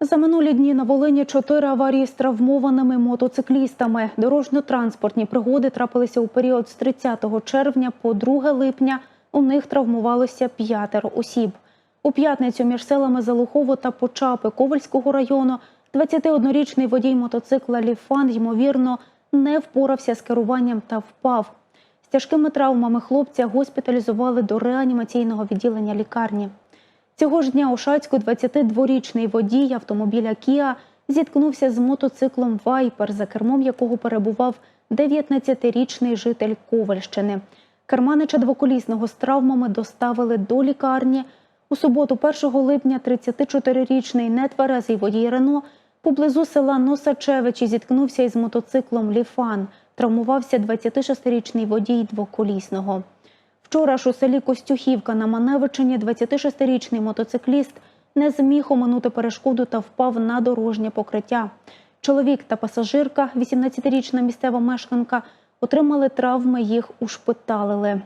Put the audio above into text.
За минулі дні на Волині чотири аварії з травмованими мотоциклістами. Дорожньо-транспортні пригоди трапилися у період з 30 червня по 2 липня. У них травмувалося п'ятеро осіб. У п'ятницю між селами Залухово та Почапи Ковальського району 21-річний водій мотоцикла Ліфан, ймовірно, не впорався з керуванням та впав. З тяжкими травмами хлопця госпіталізували до реанімаційного відділення лікарні. Цього ж дня у Шацьку 22-річний водій автомобіля Кіа зіткнувся з мотоциклом Вайпер, за кермом якого перебував 19-річний житель Ковальщини. Керманича двоколісного з травмами доставили до лікарні. У суботу, 1 липня, 34-річний нетверезий водій Рено поблизу села Носачевичі зіткнувся із мотоциклом Ліфан. Травмувався 26-річний водій двоколісного. Вчора ж у селі Костюхівка на Маневичині 26-річний мотоцикліст не зміг оминути перешкоду та впав на дорожнє покриття. Чоловік та пасажирка, 18-річна місцева мешканка, отримали травми, їх ушпиталили.